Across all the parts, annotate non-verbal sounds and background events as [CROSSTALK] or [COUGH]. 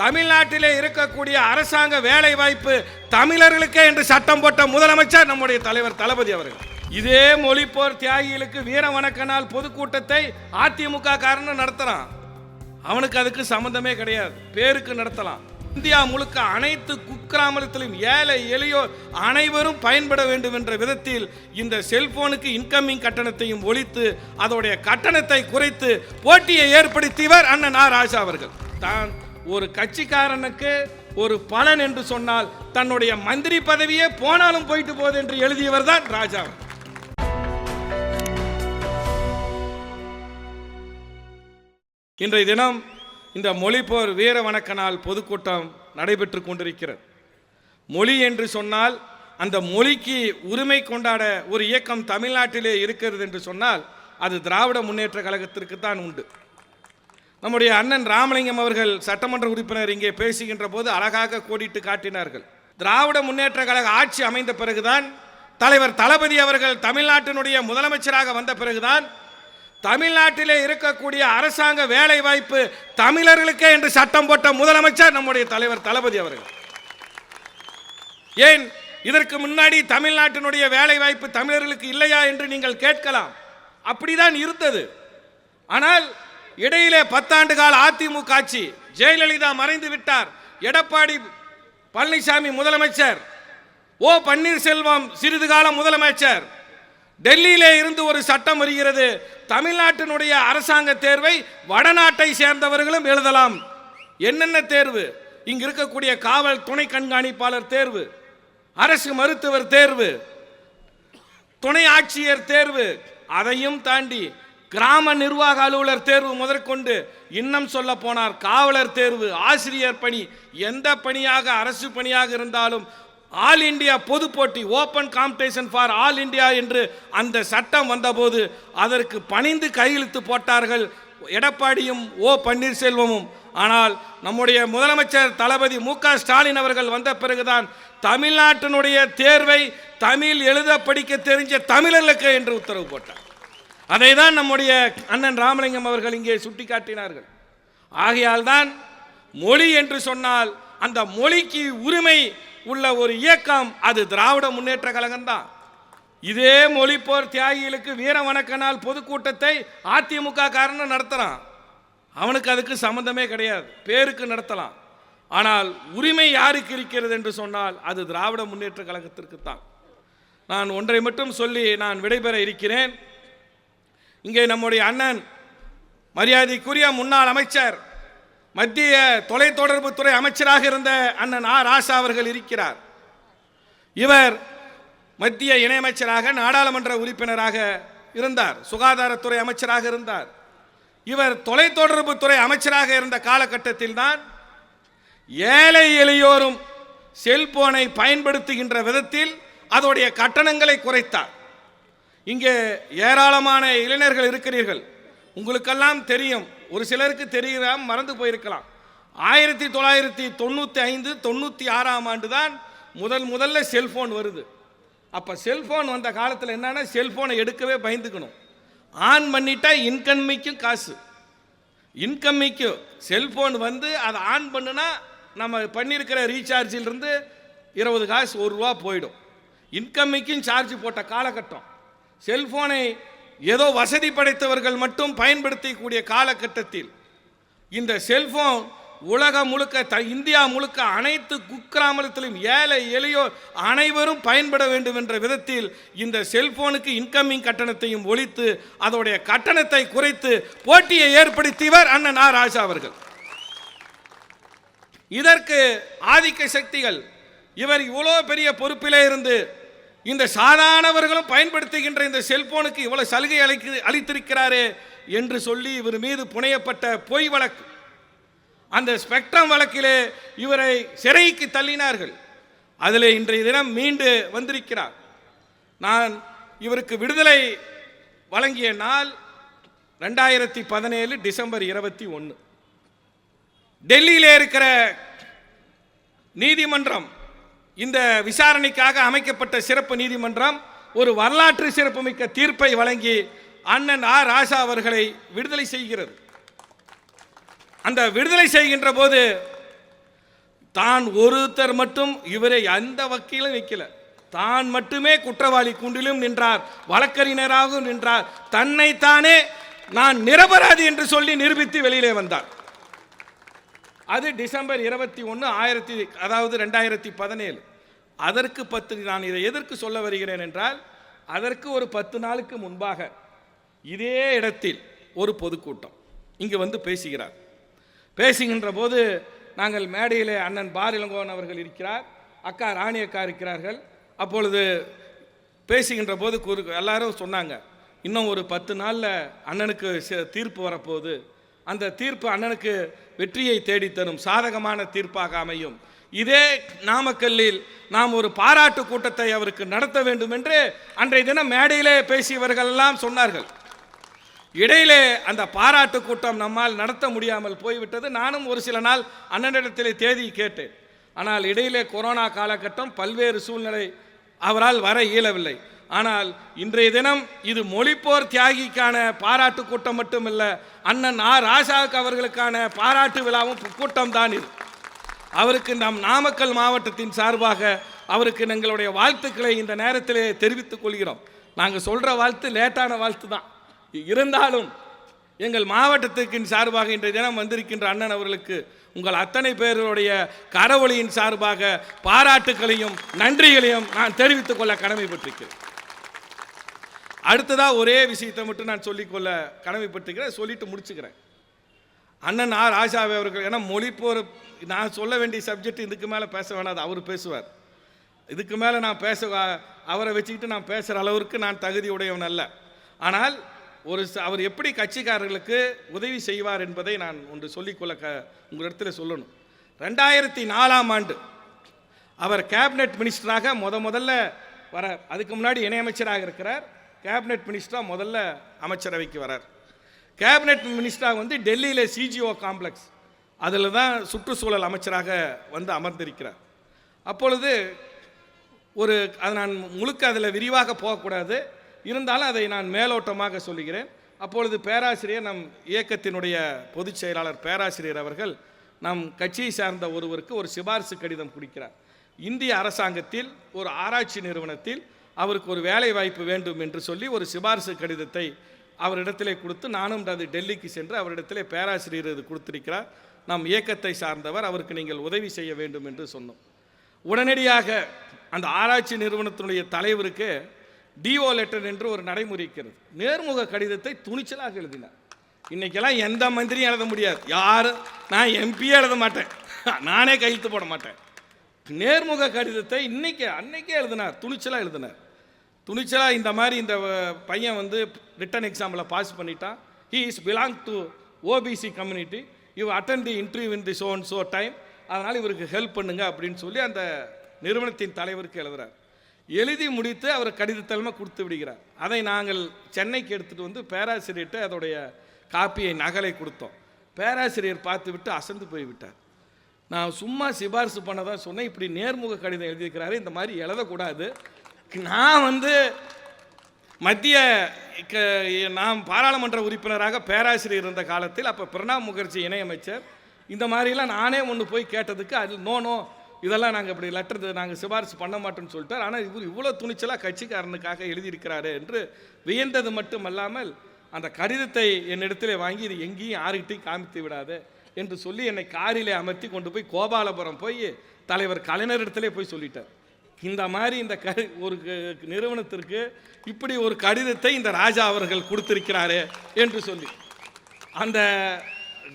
தமிழ்நாட்டிலே இருக்கக்கூடிய அரசாங்க வேலை வாய்ப்பு தமிழர்களுக்கே என்று சட்டம் போட்ட முதலமைச்சர் நம்முடைய தலைவர் தளபதி அவர்கள். இதே மொழிப்போர் தியாகிகளுக்கு வீர வணக்க நாள் பொதுக்கூட்டத்தை அதிமுக காரன் நடத்துறான். அவனுக்கு அதுக்கு சம்பந்தமே கிடையாது. பேருக்கு நடத்தலாம். இந்தியா முழுக்க அனைத்து குக்கிராமத்திலும் ஏழை எளியோர் அனைவரும் பயன்பட வேண்டும் என்ற விதத்தில் இந்த செல்போனுக்கு இன்கமிங் கட்டணத்தையும் ஒழித்து அதோடைய கட்டணத்தை குறைத்து போட்டியை ஏற்படுத்தியவர் அண்ணன் ஆர் ராஜா அவர்கள். தான் ஒரு கட்சிக்காரனுக்கு ஒரு பலன் என்று சொன்னால் தன்னுடைய மந்திரி பதவியே போனாலும் போயிட்டு போகுது என்று எழுதியவர் தான் ராஜா. இன்றைய தினம் இந்த மொழிப்போர் வீர வணக்க நாள் பொதுக்கூட்டம் நடைபெற்று கொண்டிருக்கிறது. மொழி என்று சொன்னால் அந்த மொழிக்கு உரிமை கொண்டாட ஒரு இயக்கம் தமிழ்நாட்டிலே இருக்கிறது என்று சொன்னால் அது திராவிட முன்னேற்ற கழகத்திற்கு தான் உண்டு. நம்முடைய அண்ணன் ராமலிங்கம் அவர்கள் சட்டமன்ற உறுப்பினர் இங்கே பேசுகின்ற போது அழகாக கோடிட்டு காட்டினார்கள். திராவிட முன்னேற்ற கழக ஆட்சி அமைந்த பிறகுதான் தலைவர் தளபதி அவர்கள் தமிழ்நாட்டினுடைய முதலமைச்சராக வந்த பிறகுதான் தமிழ்நாட்டிலே இருக்கக்கூடிய அரசாங்க வேலை வாய்ப்பு தமிழர்களுக்கே என்று சட்டம் போட்ட முதலமைச்சர் நம்முடைய தலைவர் தளபதி அவர்கள். ஏன் இதற்கு முன்னாடி தமிழ்நாட்டினுடைய வேலை வாய்ப்பு தமிழர்களுக்கு இல்லையா என்று நீங்கள் கேட்கலாம். அப்படிதான் இருந்தது. ஆனால் இடையிலே பத்தாண்டு கால அதிமுக ஆட்சி ஜெயலலிதா மறைந்து விட்டார். எடப்பாடி பழனிசாமி முதலமைச்சர். ஓ பன்னீர்செல்வம் சிறிது காலம் முதலமைச்சர். டெல்லியிலே இருந்து ஒரு சட்டம் வருகிறது. தமிழ்நாட்டினுடைய அரசாங்க தேர்வை வடநாட்டை சேர்ந்தவர்களும் எழுதலாம். என்னென்ன தேர்வு? இங்கு இருக்கக்கூடிய காவல் துணை கண்காணிப்பாளர் தேர்வு. அரசு மருத்துவர் தேர்வு. துணை ஆட்சியர் தேர்வு. அதையும் தாண்டி கிராம நிர்வாக அலுவலர் தேர்வு முதற்கொண்டு இன்னும் சொல்ல போனார். காவலர் தேர்வு ஆசிரியர் பணி எந்த பணியாக அரசு பணியாக இருந்தாலும் ஆல் இந்தியா பொது போட்டி open competition for all India என்று அந்த சட்டம் வந்தபோது அதற்கு பணிந்து கையெழுத்து போட்டார்கள் எடப்பாடியும் ஓ பன்னீர்செல்வமும். ஆனால் நம்முடைய முதலமைச்சர் தளபதி மு க ஸ்டாலின் அவர்கள் வந்த பிறகுதான் தமிழ்நாட்டினுடைய தேர்வை தமிழ் எழுத படிக்க தெரிஞ்ச தமிழர்களுக்கு என்று உத்தரவு போட்டார். அதை தான் நம்முடைய அண்ணன் ராமலிங்கம் அவர்கள் இங்கே சுட்டிக்காட்டினார்கள். ஆகையால் தான் மொழி என்று சொன்னால் அந்த மொழிக்கு உரிமை உள்ள ஒரு இயக்கம் அது திராவிட முன்னேற்ற கழகம் தான் இதே மொழிப்போர் தியாகிகளுக்கு வீர வணக்க நாள் பொதுக்கூட்டத்தை அதிமுக காரன் நடத்துறான். அவனுக்கு அதுக்கு சம்பந்தமே கிடையாது பேருக்கு நடத்தலாம். ஆனால் உரிமை யாருக்கு இருக்கிறது என்று சொன்னால் அது திராவிட முன்னேற்ற கழகத்திற்கு தான் நான் ஒன்றை மட்டும் சொல்லி நான் விடைபெற இருக்கிறேன். இங்கே நம்முடைய அண்ணன் மரியாதைக்குரிய முன்னாள் அமைச்சர் மத்திய தொலைத்தொடர்புத்துறை அமைச்சராக இருந்த அண்ணன் ஆ ராசா அவர்கள் இருக்கிறார். இவர் மத்திய இணையமைச்சராக நாடாளுமன்ற உறுப்பினராக இருந்தார் சுகாதாரத்துறை அமைச்சராக இருந்தார். இவர் தொலைத்தொடர்புத்துறை அமைச்சராக இருந்த காலகட்டத்தில் தான் ஏழை எளியோரும் செல்போனை பயன்படுத்துகின்ற விதத்தில் அதோடைய கட்டணங்களை குறைத்தார். இங்கே ஏராளமான இளைஞர்கள் இருக்கிறீர்கள். உங்களுக்கெல்லாம் தெரியும். ஒரு சிலருக்கு தெரியாம மறந்து போயிருக்கலாம். ஆயிரத்தி தொள்ளாயிரத்தி தொண்ணூற்றி ஐந்து தொண்ணூற்றி ஆறாம் ஆண்டு தான் முதல் முதல்ல செல்ஃபோன் வருது. அப்போ செல்ஃபோன் வந்த காலத்தில் என்னன்னா செல்ஃபோனை எடுக்கவே பயந்துக்கணும். ஆன் பண்ணிட்டா இன்கம்மிக்கும் காசு. இன்கம்மிக்கும். செல்ஃபோன் வந்து அதை ஆன் பண்ணுனா நம்ம பண்ணியிருக்கிற ரீசார்ஜிலிருந்து இருபது காசு ஒரு ரூபா போயிடும். இன்கம்மிக்கும் சார்ஜ் போட்ட காலகட்டம். செல்போனை ஏதோ வசதி படைத்தவர்கள் மட்டும் பயன்படுத்தக்கூடிய காலகட்டத்தில் இந்த செல்போன் உலகம் முழுக்க த இந்தியா முழுக்க அனைத்து குக்கிராமத்திலும் ஏழை எளியோர் அனைவரும் பயன்பட வேண்டும் என்ற விதத்தில் இந்த செல்போனுக்கு இன்கமிங் கட்டணத்தையும் ஒழித்து அதோடைய கட்டணத்தை குறைத்து போட்டியை ஏற்படுத்தியவர் அண்ணன் ஆர். ராஜா அவர்கள். இதற்கு ஆதிக்க சக்திகள் இவர் இவ்வளோ பெரிய பொறுப்பிலே இருந்து இந்த சாதாரணவர்களும் பயன்படுத்துகின்ற இந்த செல்போனுக்கு இவ்வளவு சலுகை அளிக்கு அளித்திருக்கிறாரே என்று சொல்லி இவர் மீது புனையப்பட்ட பொய் வழக்கு. அந்த ஸ்பெக்ட்ரம் வழக்கிலே இவரை சிறைக்கு தள்ளினார்கள். அதில் இன்றைய தினம் மீண்டு வந்திருக்கிறார். நான் இவருக்கு விடுதலை வழங்கிய நாள் ரெண்டாயிரத்தி பதினேழு டிசம்பர் இருபத்தி ஒன்று டெல்லியிலே இருக்கிற நீதிமன்றம் இந்த விசாரணைக்காக அமைக்கப்பட்ட சிறப்பு நீதிமன்றம் ஒரு வரலாற்று சிறப்புமிக்க தீர்ப்பை வழங்கி அண்ணன் ஆ. ராசா அவர்களை விடுதலை செய்கிறது. அந்த விடுதலை செய்கின்ற போது தான் ஒருத்தர் மட்டும் இவரை எந்த வக்கீலும் வைக்கல தான் மட்டுமே குற்றவாளி குண்டிலும் நின்றார் வழக்கறிஞராகவும் நின்றார். தன்னைத்தானே நான் நிரபராதி என்று சொல்லி நிரூபித்து வெளியிலே வந்தார். அது டிசம்பர் இருபத்தி ஒன்று ஆயிரத்தி அதாவது ரெண்டாயிரத்தி பதினேழு. அதற்கு பத்து நான் இதை எதற்கு சொல்ல வருகிறேன் என்றால் அதற்கு ஒரு பத்து நாளுக்கு முன்பாக இதே இடத்தில் ஒரு பொதுக்கூட்டம் இங்கு வந்து பேசுகிறார். பேசுகின்ற போது நாங்கள் மேடையிலே அண்ணன் பார் அவர்கள் இருக்கிறார் அக்கா ராணி அக்கா இருக்கிறார்கள். அப்பொழுது பேசுகின்ற போது எல்லாரும் சொன்னாங்க இன்னும் ஒரு பத்து நாளில் அண்ணனுக்கு தீர்ப்பு வரப்போகுது. அந்த தீர்ப்பு அண்ணனுக்கு வெற்றியை தேடித்தரும் சாதகமான தீர்ப்பாக அமையும். இதே நாமக்கல்லில் நாம் ஒரு பாராட்டு கூட்டத்தை அவருக்கு நடத்த வேண்டும் என்று அன்றைய தினம் மேடையிலே பேசியவர்கள் எல்லாம் சொன்னார்கள். இடையிலே அந்த பாராட்டு கூட்டம் நம்மால் நடத்த முடியாமல் போய்விட்டது. நானும் ஒரு சில நாள் அண்ணனிடத்திலே தேதி கேட்டேன். ஆனால் இடையிலே கொரோனா காலகட்டம் பல்வேறு சூழ்நிலை அவரால் வர இயலவில்லை. ஆனால் இன்றைய தினம் இது மொழிப்போர் தியாகிக்கான பாராட்டு கூட்டம் மட்டுமல்ல அண்ணன் ஆ ராசாவுக்கு அவர்களுக்கான பாராட்டு விழாவும் கூட்டம் தான் இது. அவருக்கு நம் நாமக்கல் மாவட்டத்தின் சார்பாக அவருக்கு எங்களுடைய வாழ்த்துக்களை இந்த நேரத்திலே தெரிவித்துக் கொள்கிறோம். நாங்கள் சொல்கிற வாழ்த்து லேட்டான வாழ்த்து தான். இருந்தாலும் எங்கள் மாவட்டத்துக்கின் சார்பாக இன்றைய தினம் வந்திருக்கின்ற அண்ணன் அவர்களுக்கு உங்கள் அத்தனை பேருடைய கரவொலியின் சார்பாக பாராட்டுக்களையும் நன்றிகளையும் நான் தெரிவித்துக் கொள்ள கடமைப்பட்டிருக்கிறேன். அடுத்ததாக ஒரே விஷயத்தை மட்டும் நான் சொல்லிக்கொள்ள கடமைப்பட்டிருக்கிறேன் சொல்லிட்டு முடிச்சுக்கிறேன். அண்ணன் ஆர். ராஜாவே அவர்கள் ஏன்னா மொழிப்போர் நான் சொல்ல வேண்டிய சப்ஜெக்ட் இதுக்கு மேலே பேச வேணாது அவர் பேசுவார். இதுக்கு மேலே நான் பேச அவரை வச்சுக்கிட்டு நான் பேசுகிற அளவிற்கு நான் தகுதி உடையவன் அல்ல. ஆனால் ஒரு அவர் எப்படி கட்சிக்காரர்களுக்கு உதவி செய்வார் என்பதை நான் ஒன்று சொல்லிக்கொள்ள க உங்களிடத்துல சொல்லணும். ரெண்டாயிரத்தி நாலாம் ஆண்டு அவர் கேபினெட் மினிஸ்டராக முத முதல்ல வர அதுக்கு முன்னாடி இணையமைச்சராக இருக்கிறார். கேபினெட் மினிஸ்டராக முதல்ல அமைச்சரவைக்கு வரார் கேபினெட் மினிஸ்டராக வந்து டெல்லியில் சிஜிஓ காம்ப்ளெக்ஸ் அதில் தான் சுற்றுச்சூழல் அமைச்சராக வந்து அமர்ந்திருக்கிறார். அப்பொழுது ஒரு அது நான் முழுக்க அதில் விரிவாக போகக்கூடாது. இருந்தாலும் அதை நான் மேலோட்டமாக சொல்லுகிறேன். அப்பொழுது பேராசிரியர் நம் இயக்கத்தினுடைய பொதுச் செயலாளர் பேராசிரியர் அவர்கள் நம் கட்சியை சார்ந்த ஒருவருக்கு ஒரு சிபாரிசு கடிதம் கொடுக்கிறார். இந்திய அரசாங்கத்தில் ஒரு ஆராய்ச்சி நிறுவனத்தில் அவருக்கு ஒரு வேலை வாய்ப்பு வேண்டும் என்று சொல்லி ஒரு சிபாரிசு கடிதத்தை அவரிடத்திலே கொடுத்து நானும் அது டெல்லிக்கு சென்று அவரிடத்திலே பேராசிரியர் இது கொடுத்திருக்கிறார். நம் இயக்கத்தை சார்ந்தவர் அவருக்கு நீங்கள் உதவி செய்ய வேண்டும் என்று சொன்னோம். உடனடியாக அந்த ஆராய்ச்சி நிறுவனத்தினுடைய தலைவருக்கு டிஓ லெட்டர் என்று ஒரு நடைமுறை இருக்கிறது. நேர்முக கடிதத்தை துணிச்சலாக எழுதினார். இன்றைக்கெல்லாம் எந்த மந்திரியும் எழுத முடியாது. யாரும் நான் எம்பியே எழுத மாட்டேன். [LAUGHS] நானே கையெழுத்து போட மாட்டேன். நேர்முக கடிதத்தை இன்னைக்கு அன்னைக்கே எழுதினார். துணிச்சலாக எழுதினார். துணிச்சலாக இந்த மாதிரி இந்த பையன் வந்து ரிட்டன் எக்ஸாமில் பாஸ் பண்ணிட்டான். He is belong to OBC community you attend the interview in the show and show time அதனால் இவருக்கு ஹெல்ப் பண்ணுங்க அப்படின்னு சொல்லி அந்த நிறுவனத்தின் தலைவருக்கு எழுதுறார். எழுதி முடித்து அவர் கடிதத்தலைமை கொடுத்து விடுகிறார். அதை நாங்கள் சென்னைக்கு எடுத்துகிட்டு வந்து பேராசிரியர்கிட்ட அதோடைய காப்பியை நகலை கொடுத்தோம். பேராசிரியர் பார்த்து விட்டு அசந்து போய்விட்டார் நான் சும்மா சிபாரிசு பண்ணதான் சொன்னேன். இப்படி நேர்முக கடிதம் எழுதியிருக்கிறாரு. இந்த மாதிரி எழுதக்கூடாது. நான் வந்து மத்திய க- நாம் பாராளுமன்ற உறுப்பினராக பேராசிரியர் இருந்த காலத்தில் அப்போ பிரணாப் முகர்ஜி இணையமைச்சர் இந்த மாதிரிலாம் நானே ஒன்று போய் கேட்டதுக்கு அது நோ நோ இதெல்லாம் நாங்கள் இப்படி லெட்டர் நாங்கள் சிபாரிசு பண்ண மாட்டோம்னு சொல்லிட்டார். ஆனால் இவர் இவ்வளோ துணிச்சலாக கட்சிக்காரனுக்காக எழுதியிருக்கிறாரு என்று வியந்தது மட்டுமல்லாமல் அந்த கடிதத்தை என்னிடத்திலே வாங்கி இது எங்கேயும் யாருக்கிட்டையும் காமித்து விடாது என்று சொல்லி என்னை காரிலே அமர்த்தி கொண்டு போய் கோபாலபுரம் போய் தலைவர் கலைஞரிடத்திலே போய் சொல்லிட்டார். இந்த மாதிரி இந்த கரு ஒரு நிறுவனத்திற்கு இப்படி ஒரு கடிதத்தை இந்த ராஜா அவர்கள் கொடுத்திருக்கிறாரே என்று சொல்லி அந்த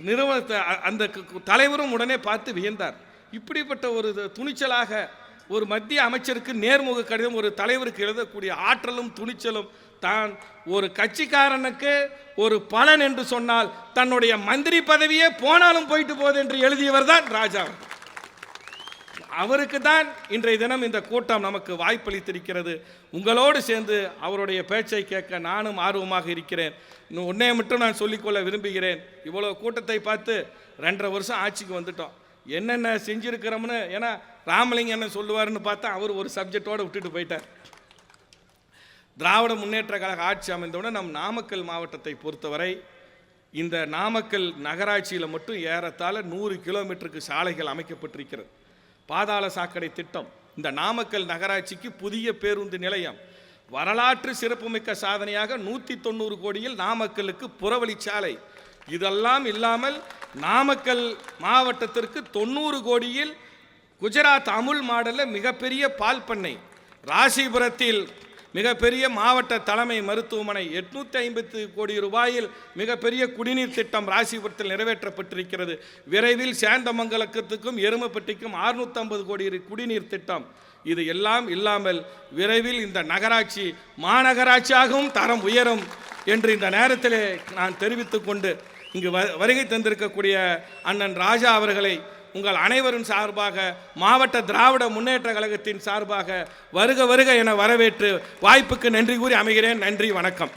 நிறுவனத்தை அந்த தலைவரும் உடனே பார்த்து வியந்தார் இப்படிப்பட்ட ஒரு துணிச்சலாக ஒரு மத்திய அமைச்சருக்கு நேர்முக கடிதம் ஒரு தலைவருக்கு எழுதக்கூடிய ஆற்றலும் துணிச்சலும் தான் ஒரு கட்சிக்காரனுக்கு ஒரு பலன் என்று சொன்னால் தன்னுடைய மந்திரி பதவியே போனாலும் போயிட்டு போகுது என்று எழுதியவர் தான் ராஜா அவர்கள். அவருக்கு தான் இன்றைய தினம் இந்த கூட்டம் நமக்கு வாய்ப்பளித்திருக்கிறது. உங்களோடு சேர்ந்து அவருடைய பேச்சை கேட்க நானும் ஆர்வமாக இருக்கிறேன். இன்னும் ஒன்னே மட்டும் நான் சொல்லிக்கொள்ள விரும்புகிறேன். இவ்வளோ கூட்டத்தை பார்த்து ரெண்டரை வருஷம் ஆட்சிக்கு வந்துட்டோம். என்னென்ன செஞ்சுருக்கிறோம்னு ஏன்னா ராமலிங்கம் என்ன சொல்லுவாருன்னு பார்த்தா அவர் ஒரு சப்ஜெக்டோடு விட்டுட்டு போயிட்டார். திராவிட முன்னேற்ற கழக ஆட்சி அமைந்தவுடன் நம் நாமக்கல் மாவட்டத்தை பொறுத்தவரை இந்த நாமக்கல் நகராட்சியில் மட்டும் ஏறத்தாழ நூறு கிலோமீட்டருக்கு சாலைகள் அமைக்கப்பட்டிருக்கிறது. பாதாள சாக்கடை திட்டம். இந்த நாமக்கல் நகராட்சிக்கு புதிய பேருந்து நிலையம். வரலாற்று சிறப்புமிக்க சாதனையாக நூற்றி தொண்ணூறு கோடியில் நாமக்கலுக்கு புறவழிச்சாலை இதெல்லாம் இல்லாமல் நாமக்கல் மாவட்டத்திற்கு தொண்ணூறு கோடியில் குஜராத் அமுல் மாடலில் மிகப்பெரிய பால் பண்ணை. ராசிபுரத்தில் மிகப்பெரிய மாவட்ட தலைமை மருத்துவமனை எட்நூத்தி ஐம்பத்து கோடி ரூபாயில் மிகப்பெரிய குடிநீர் திட்டம் ராசிபுரத்தில் நிறைவேற்றப்பட்டிருக்கிறது. விரைவில் சேந்தமங்கலக்கத்துக்கும் எருமப்பட்டிக்கும் 650 கோடி குடிநீர் திட்டம். இது எல்லாம் இல்லாமல் விரைவில் இந்த நகராட்சி மாநகராட்சியாகவும் தரம் உயரும் என்று இந்த நேரத்திலே நான் தெரிவித்துக்கொண்டு இங்கு வ- வருகை தந்திருக்கக்கூடிய அண்ணன் ராஜா அவர்களை உங்கள் அனைவரின் சார்பாக மாவட்ட திராவிட முன்னேற்ற கழகத்தின் சார்பாக வருக வருக என வரவேற்று வாய்ப்புக்கு நன்றி கூறி அமைகிறேன். நன்றி வணக்கம்.